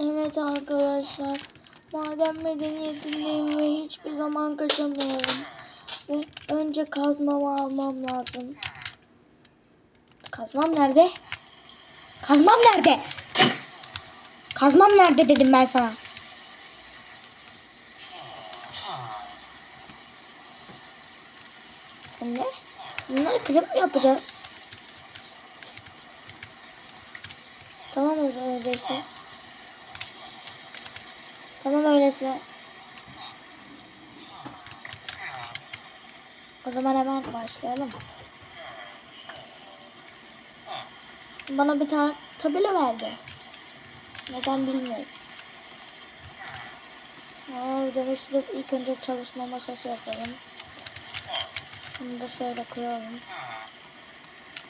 Evet arkadaşlar. Madem medeniyetindeyim ve hiçbir zaman kaçamıyorum. Ve önce kazmamı almam lazım. Kazmam nerede? Kazmam nerede? Kazmam nerede dedim ben sana. Ne? Bunları kırıp mı yapacağız? Tamam öyleyse. Tamam öyleyse. O zaman hemen başlayalım. Bana bir tane tabela verdi. Neden bilmiyorum. Aa, dönüştürüp ilk önce çalışma masası yapalım. Bunu da şöyle koyalım.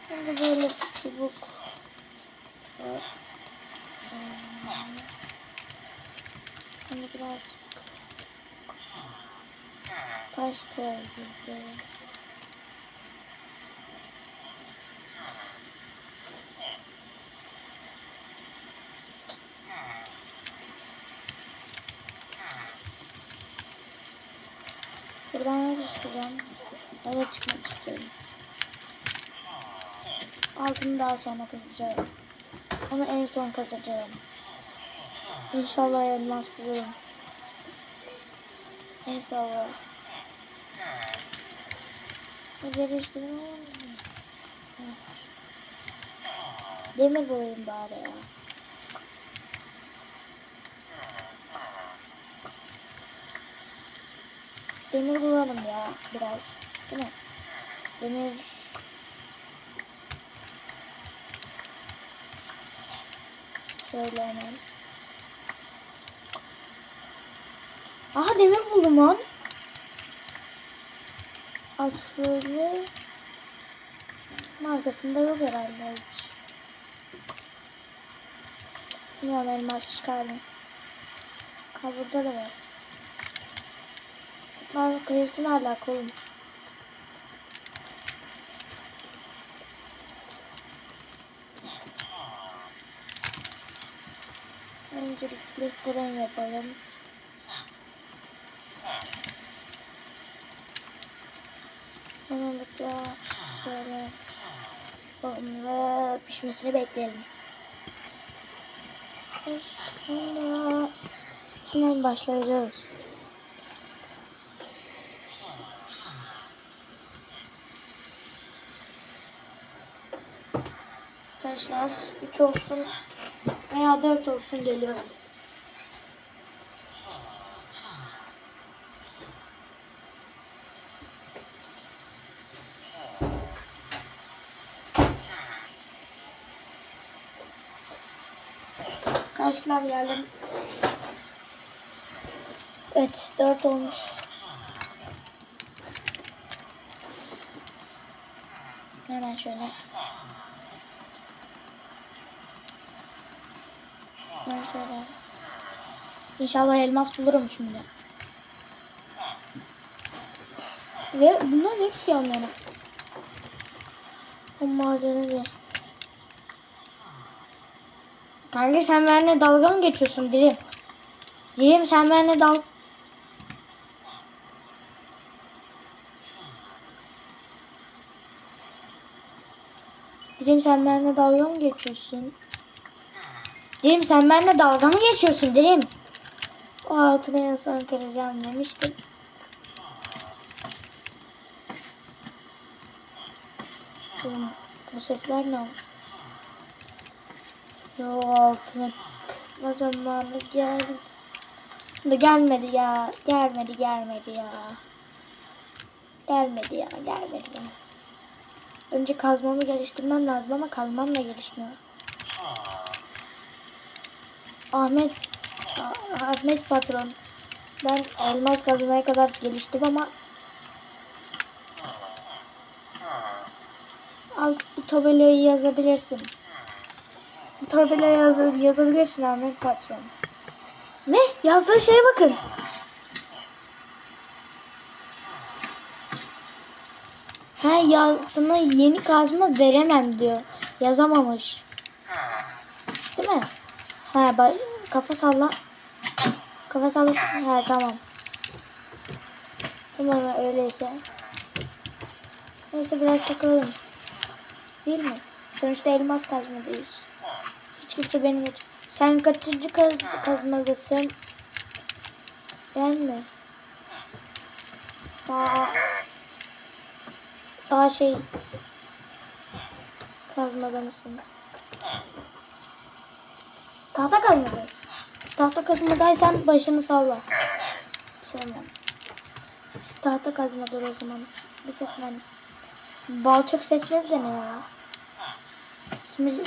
Şimdi böyle çubuk. Evet. Şimdi biraz taş gibi. Buradan nasıl çıkacağım? Evet çıkmak istiyorum. Altını daha sonra kazacağım. Onu en son kazacağım. İnşallah elmas bulurum. İnşallah. Geliştirmeye Demir bulayım bari ya. Demir bulalım ya biraz. Değil mi? Demir Şöyle hemen. Aha demir buldum lan. Al şöyle. Markasında yok herhalde hiç. Bilmiyorum elmas çıkardım. Ha burada da var. Ben kıyısını hala koyayım. Öncelikle fırın yapalım. Sonralıkla şöyle ve pişmesini bekleyelim. Sonra hemen başlayacağız. Arkadaşlar 3 olsun veya 4 olsun geliyorum. Arkadaşlar geldim. Evet 4 olmuş. Hemen şöyle. Ben şöyle. İnşallah elmas bulurum şimdi. Ve bunlar hepsi yan yana. O madeni de. Kanka sen benimle dalga mı geçiyorsun Dirim? Dirim sen benimle dal... Dirim sen benimle dalga mı geçiyorsun? Dirim sen benimle dalga mı geçiyorsun Dirim? O altına son kıracağım demiştim. Bu sesler ne oldu? Yo altına kırma zamanı geldi. Da gelmedi ya. Gelmedi gelmedi ya. Gelmedi ya gelmedi ya. Önce kazmamı geliştirmem lazım ama kazmam da gelişmiyor. Ahmet Ah- Ahmet patron. Ben elmas kazmaya kadar geliştim ama al bu tabelayı yazabilirsin. Bu tabelayı yaz yazabilirsin Ahmet patron. Ne? Yazdığı şeye bakın. Ha ya sana yeni kazma veremem diyor. Yazamamış. Değil mi? Ha ba- kafa salla. Kafa salla. He tamam. Tamam öyleyse. Neyse biraz takılalım. Değil mi? Sonuçta elmas kazmadayız. Kimse beni götür. Sen kaçıncı kaz kazmadasın? Ben mi? Daha daha şey kazmada mısın? Tahta kazmadayız. Tahta kazmadaysan başını salla. Tamam. Hepsi tahta kazmadır o zaman. Bir tek ben. Balçık sesleri de ne ya?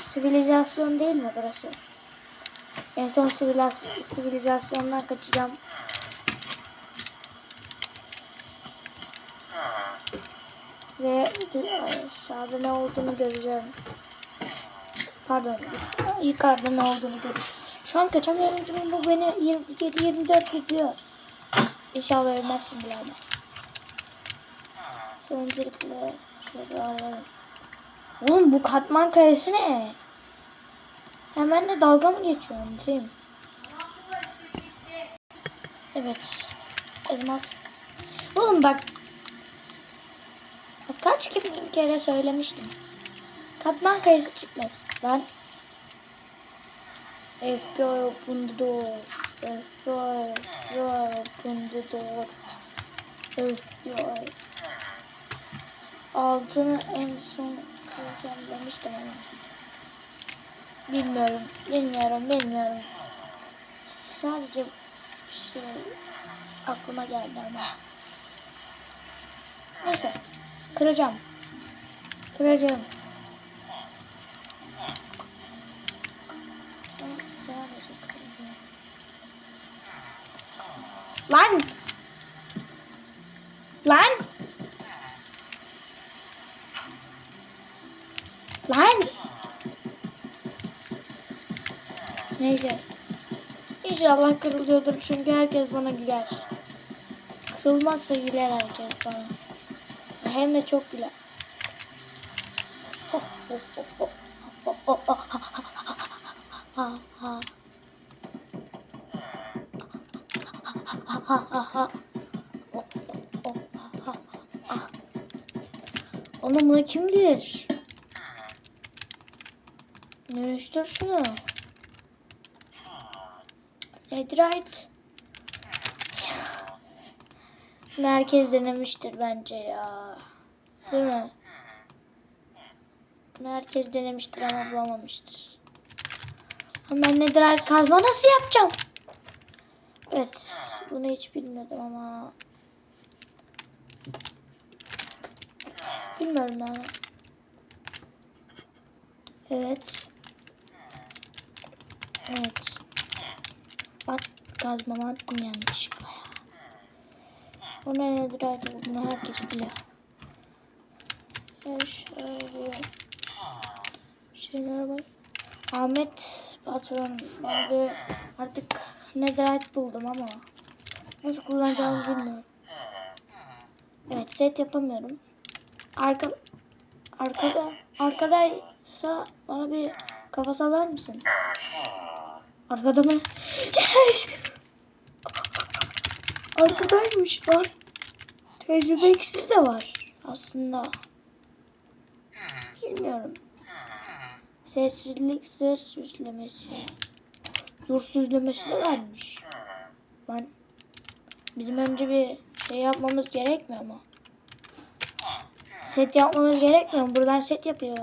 Sivilizasyon değil mi burası? En son siviliz- sivilizasyondan kaçacağım. Ve aşağıda ne olduğunu göreceğim. Pardon. Yukarıda ne olduğunu göreceğim. Şu an kaçamıyorum çünkü bu beni 27-24 izliyor. İnşallah ölmezsin birader. Öncelikle şöyle arayalım. Oğlum bu katman kayası ne? Hemen de dalga mı geçiyorsun değil mi? Evet. Elmas. Oğlum bak. bak kaç bin kere söylemiştim. Katman kayası çıkmaz. Ben FBI opened the door. FBI, FBI opened the door. FBI. Altını en son kıracağım demiştim ama. Bilmiyorum, bilmiyorum, bilmiyorum. Sadece bir şey aklıma geldi ama. Neyse, kıracağım. Kıracağım. Lan! Lan! Lan! Neyse. İnşallah kırılıyordur çünkü herkes bana güler. Kırılmazsa güler herkes bana. Hem de çok güler. Oh, oh, oh, oh. Oh, oh, oh. Ha, ha. Ha, ha, ha, ha. Oh, oh, oh, ha, ha. Oğlum bunu kim bilir? Dönüştür şunu. Netherite. Herkes denemiştir bence ya. Değil mi? Herkes denemiştir ama bulamamıştır. Ama ben netherite kazma nasıl yapacağım? Evet. Bunu hiç bilmiyordum ama. Bilmiyorum ama. Evet. Evet. Bak kazmamı attım yanlışlıkla ya. Ona nedir artık bunu herkes biliyor. Ya şöyle. Şeylere bak. Ahmet patron ben de artık netherite buldum ama nasıl kullanacağımı bilmiyorum. Evet set yapamıyorum. Arka arkada arkadaysa bana bir kafa sallar mısın? Arkada mı? Yes! Arkadaymış lan. Tecrübe iksiri de var aslında. Bilmiyorum. Sessizlik sır süslemesi. Dur süslemesi de varmış. Lan bizim önce bir şey yapmamız gerekmiyor mu? Set yapmamız gerekmiyor mu? Buradan set yapıyor.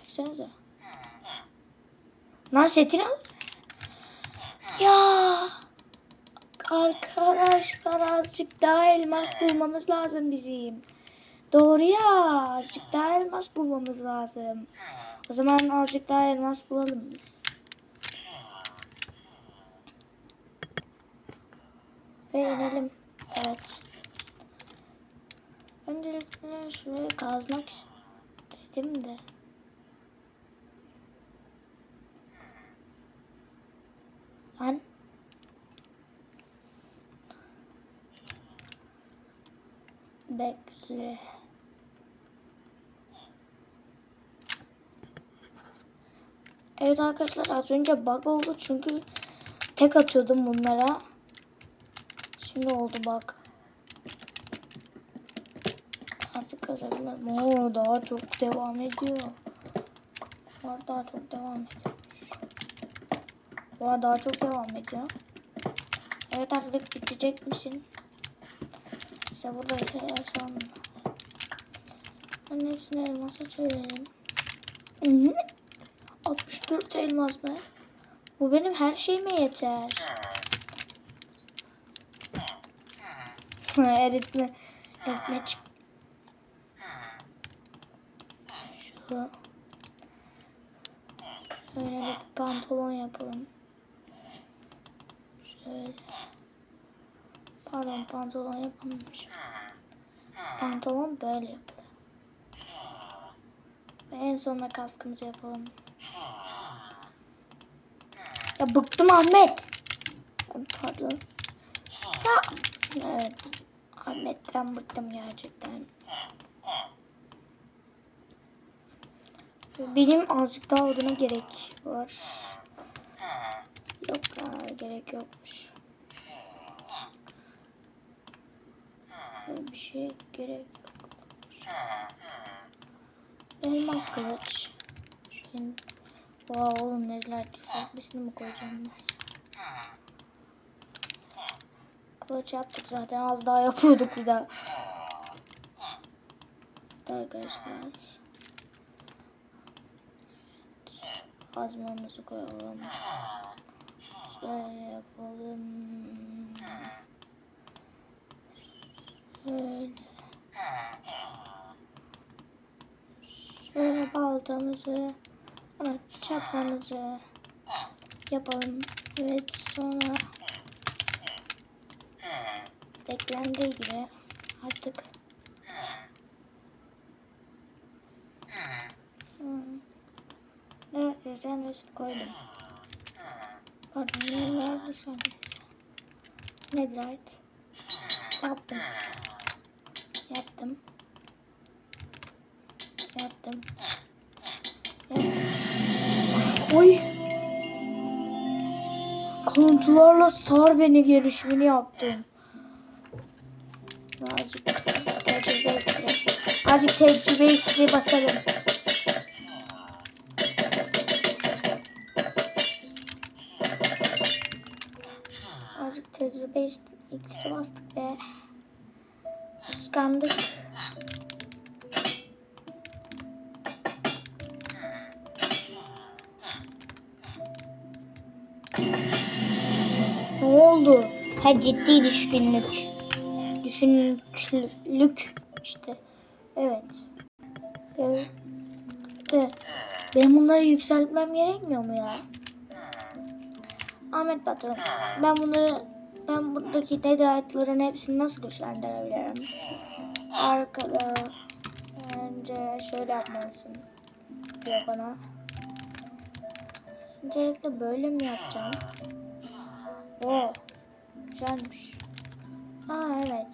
Baksanıza. Lan setini al. Ya. Arkadaşlar azıcık daha elmas bulmamız lazım bizim. Doğru ya. Azıcık daha elmas bulmamız lazım. O zaman azıcık daha elmas bulalım biz. Ve inelim. Evet. Öncelikle şurayı kazmak istedim de. Lan. Bekle. Evet arkadaşlar az önce bug oldu çünkü tek atıyordum bunlara. Şimdi oldu bug. Artık kazabilirim. Oo daha çok devam ediyor. Var daha çok devam ediyor. Var daha çok devam ediyor. Evet artık bitecek misin? İşte burada yaşam. Ben hepsini elmasa hı. 64 elmas mı? Bu benim her şeyime yeter. eritme. Eritme çık. Şu. Şöyle bir pantolon yapalım. Şöyle. Pardon pantolon yapamamış. Pantolon böyle yapılıyor. Ve en sonunda kaskımızı yapalım. Ya bıktım Ahmet. Pardon. Ya. Evet. Ahmet'ten bıktım gerçekten. Benim azıcık daha oduna gerek var. Yok ya gerek yokmuş. Böyle bir şey gerek yokmuş. Elmas kılıç. Şimdi Vay oğlum neler düzeltmesini mi koyacağım ben? Kılıç yaptık zaten az daha yapıyorduk bir daha. Arkadaşlar. Kazmamızı koyalım. Şöyle yapalım. Şöyle. Şöyle baltamızı Sonra çapramızı yapalım. Evet sonra beklendiği gibi artık hmm. Nerede renvesini koydum. Pardon nerede renvesi? Netherite. Yaptım. Yaptım. Yaptım. Oy. Kalıntılarla sar beni gelişimini yaptım. Azıcık tecrübe iksiri. Azıcık tecrübe iksiri basalım. İksiri bastık be. Kıskandık. Ne oldu? Ha ciddi düşkünlük. Düşünüklük işte. Evet. Evet. De, benim bunları yükseltmem gerekmiyor mu ya? Ahmet patron, ben bunları ben buradaki netherite'ların hepsini nasıl güçlendirebilirim? Arkada önce şöyle yapmalısın diyor bana. Öncelikle böyle mi yapacağım? Oo, güzelmiş. Aa evet.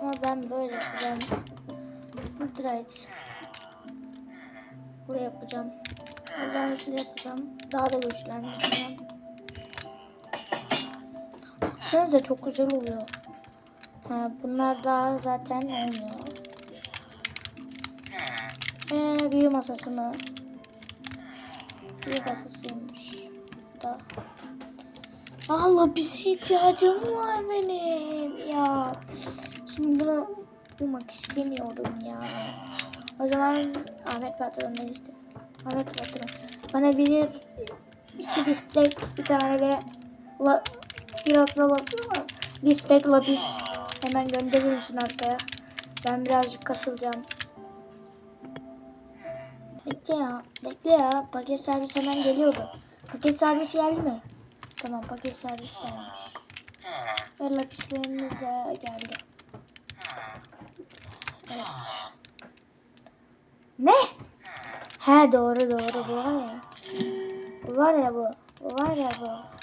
Ama ben böyle yapacağım. Nitrite. Buraya yapacağım. Özellikle yapacağım. Daha da güçlendireceğim. Baksanıza çok güzel oluyor. Ha, bunlar daha zaten olmuyor. Ee, büyü masası mı? Büyü masasıymış. Da. Allah bize ihtiyacım var benim ya. Şimdi bunu bulmak istemiyorum ya. O zaman Ahmet patrondan iste. Ahmet patron. Bana bir iki bistek bir tane de biraz da la, bir steak lapis hemen gönderir misin arkaya? Ben birazcık kasılacağım. Bekle ya. Bekle ya. Paket servis hemen geliyordu. Paket servisi geldi mi? Tamam paket servis gelmiş. Ve lapislerimiz de geldi. Evet. Ne? He doğru doğru bu var ya. Bu var ya bu. Bu var ya bu.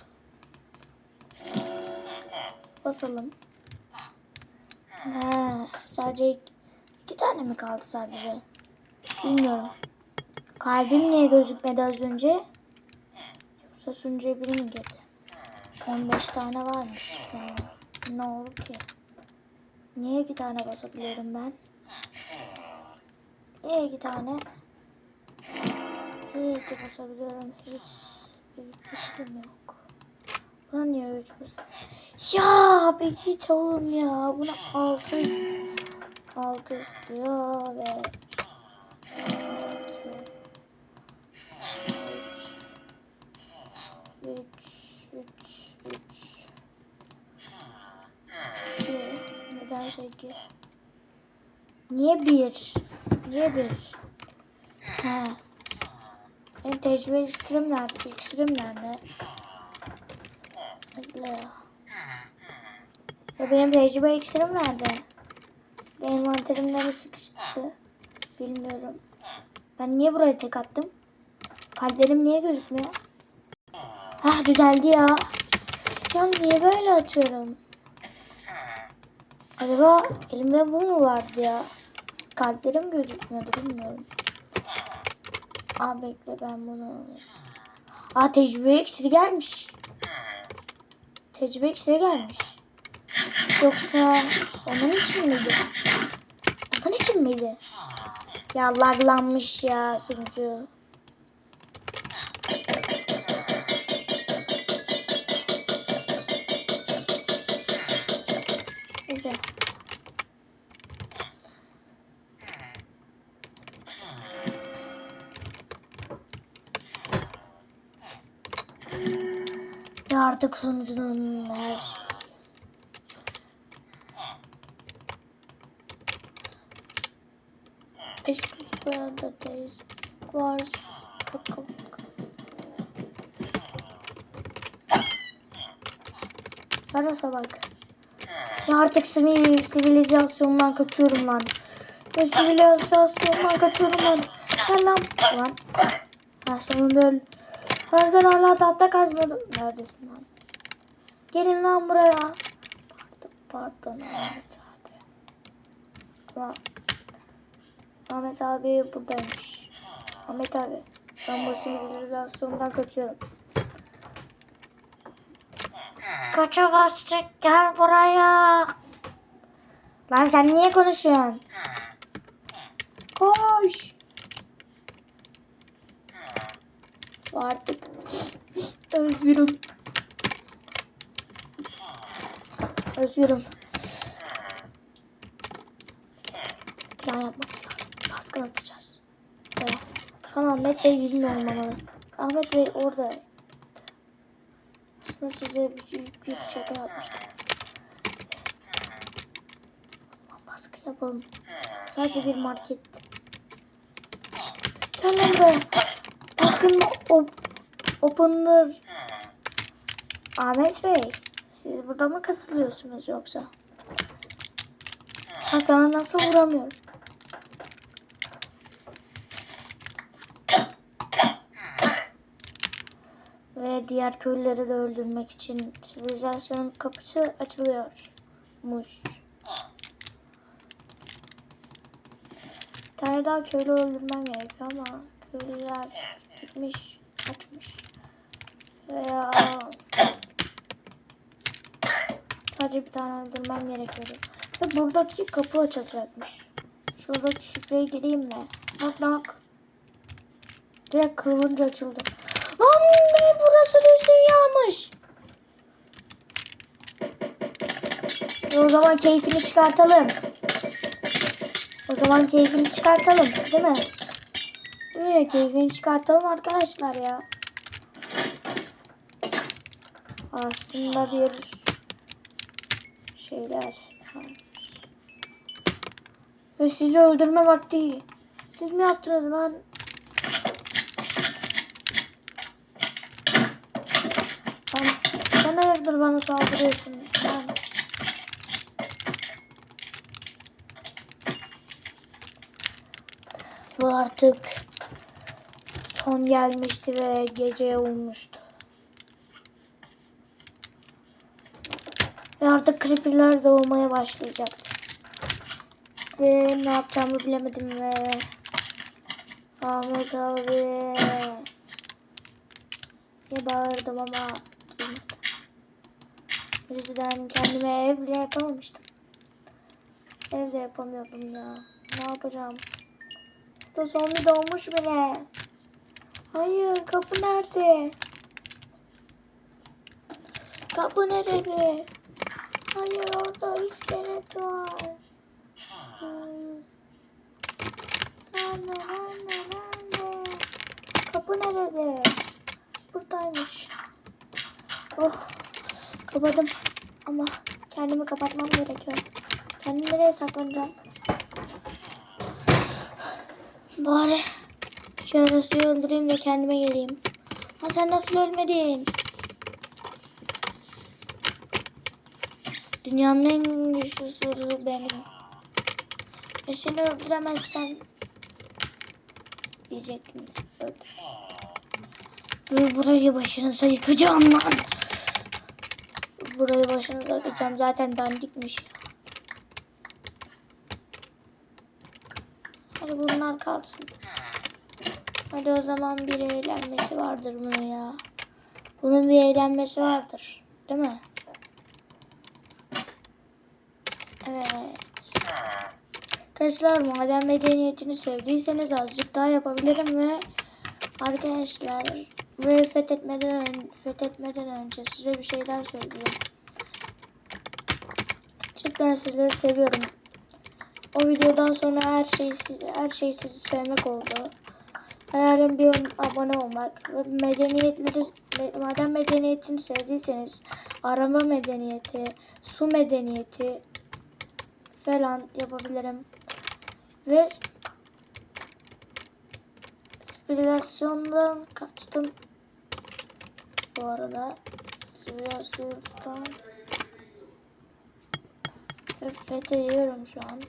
Basalım. Ha, sadece iki, tane mi kaldı sadece? Bilmiyorum. Kalbim niye gözükmedi az önce? Yoksa sunucuya biri mi girdi? 15 tane varmış. Ha, Ne oldu ki? Niye iki tane basabiliyorum ben? Niye iki tane? Niye iki basabiliyorum? Hiç bir fikrim yok. Buna niye üç bas? Ya bir git oğlum ya. Buna altı ist- altı istiyor ve. Neden şey iki? Niye bir? Niye bir? Ha. Benim tecrübe iksirim nerede? İksirim nerede? Bekle ya. Ya benim tecrübe iksirim nerede? Benim manterimden mi sıkıştı? Bilmiyorum. Ben niye buraya tek attım? Kalplerim niye gözükmüyor? Hah düzeldi ya. Ya niye böyle atıyorum? Acaba elimde bu mu vardı ya? Kalplerim gözükmüyordu bilmiyorum. Aa bekle ben bunu alayım. Aa tecrübe iksiri gelmiş. Tecrübe iksiri gelmiş. Yoksa onun için miydi? Onun için miydi? Ya laglanmış ya sunucu. Güzel. Ve artık sunucunun her şey. Eşkısı boyadadayız. Varsa bakalım. Yarasa bak. Ya artık sivil, sivilizasyondan kaçıyorum lan. Ya sivilizasyondan kaçıyorum lan. Gel lan. Lan. Ha sonunda öl. Ben sen hala tahta kazmadım. Neredesin lan? Gelin lan buraya. Pardon, pardon Ahmet abi. Ama Ahmet abi buradaymış. Ahmet abi. Ben bu sivilizasyondan kaçıyorum. Kaçamazsın gel buraya. Lan sen niye konuşuyorsun? Koş. Artık özgürüm. Özgürüm. Plan yapmamız lazım. Baskın atacağız. Şu Ahmet Bey bilmiyor olmalı. Ahmet Bey orada. Aslında size büyük bir şaka yapmıştım. Lan Baskın yapalım. Sadece bir market. Gel lan buraya. Baskın op openlar. Ahmet Bey. Siz burada mı kasılıyorsunuz yoksa? Ha sana nasıl vuramıyorum? Ve diğer köylüleri de öldürmek için sivilizasyonun kapısı açılıyormuş. Bir tane daha köylü öldürmem gerekiyor ama köylüler gitmiş, kaçmış. Veya sadece bir tane öldürmem gerekiyordu. Ve buradaki kapı açılacakmış. Şuradaki şifreye gireyim mi? Bak bak. Direkt kırılınca açıldı. Lan burası düz dünyaymış. E o zaman keyfini çıkartalım. O zaman keyfini çıkartalım. Değil mi? Mi? Keyfini çıkartalım arkadaşlar ya. Aslında bir şeyler. Ve sizi öldürme vakti. Siz mi yaptınız? Lan sen hayırdır bana saldırıyorsun? Lan. Bu artık son gelmişti ve gece olmuştu. Ve artık creeper'lar doğmaya başlayacaktı. Ve ne yapacağımı bilemedim ve Ahmet abi diye bağırdım ama. O kendime ev bile yapamamıştım. Evde yapamıyordum ya. Ne yapacağım? Da zombi doğmuş bile. Hayır kapı nerede? Kapı nerede? Hayır orada iskelet var. Hmm. Nerede nerede nerede? Kapı nerede? Buradaymış. Oh kapadım ama kendimi kapatmam gerekiyor. Kendimi nereye saklanacağım? Bari şu yarasıyı öldüreyim de kendime geleyim. Ha sen nasıl ölmedin? Dünyanın en güçlü soru benim. E seni öldüremezsem diyecektim de öldür. Ve burayı başınıza yıkacağım lan. Burayı başınıza yıkacağım. Zaten dandikmiş. Hadi bunlar kalsın. Hadi o zaman bir eğlenmesi vardır bunun ya. Bunun bir eğlenmesi vardır. Değil mi? Evet. Arkadaşlar madem medeniyetini sevdiyseniz azıcık daha yapabilirim ve arkadaşlar burayı fethetmeden, fethetmeden önce size bir şeyler söyleyeyim. Cidden sizleri seviyorum. O videodan sonra her şey her şey sizi sevmek oldu. Hayalim bir abone olmak ve medeniyetleri madem medeniyetini sevdiyseniz arama medeniyeti, su medeniyeti falan yapabilirim. Ve sivilizasyondan kaçtım. Bu arada sivilizasyondan fethediyorum şu an.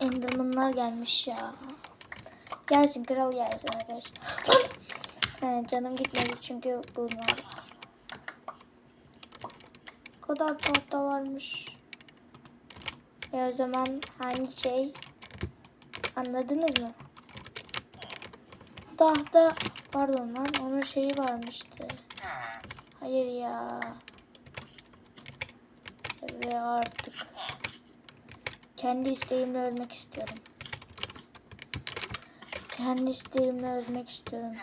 Enderman'lar gelmiş ya. Gelsin kral gelsin arkadaşlar. He, canım gitmedi çünkü bunlar var. Kadar tahta varmış. E o zaman hangi şey? Anladınız mı? Tahta pardon lan onun şeyi varmıştı. Hayır ya. Ve artık kendi isteğimle ölmek istiyorum. Kendi isteğimle ölmek istiyorum.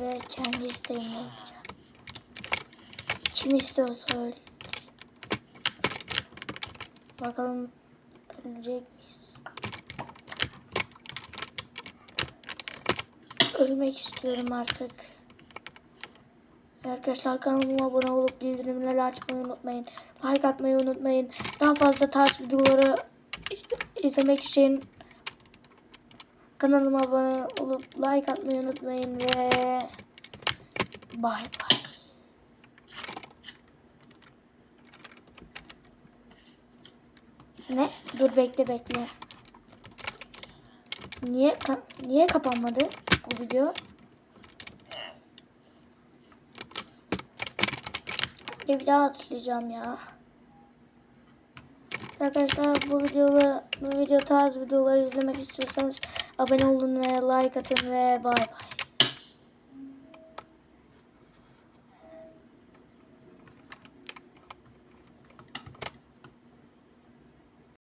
Ve kendi isteğimle öleceğim. Kim istiyorsa öl. Bakalım ölecek miyiz? Ölmek istiyorum artık. Arkadaşlar kanalıma abone olup bildirimleri açmayı unutmayın. Like atmayı unutmayın. Daha fazla tarz videoları iz- izlemek için kanalıma abone olup like atmayı unutmayın ve bay bay. Ne? Dur bekle bekle. Niye ka- niye kapanmadı bu video? Bir bir daha hatırlayacağım ya. Arkadaşlar bu videoları, bu video tarz videoları izlemek istiyorsanız abone olun ve like atın ve bay bay.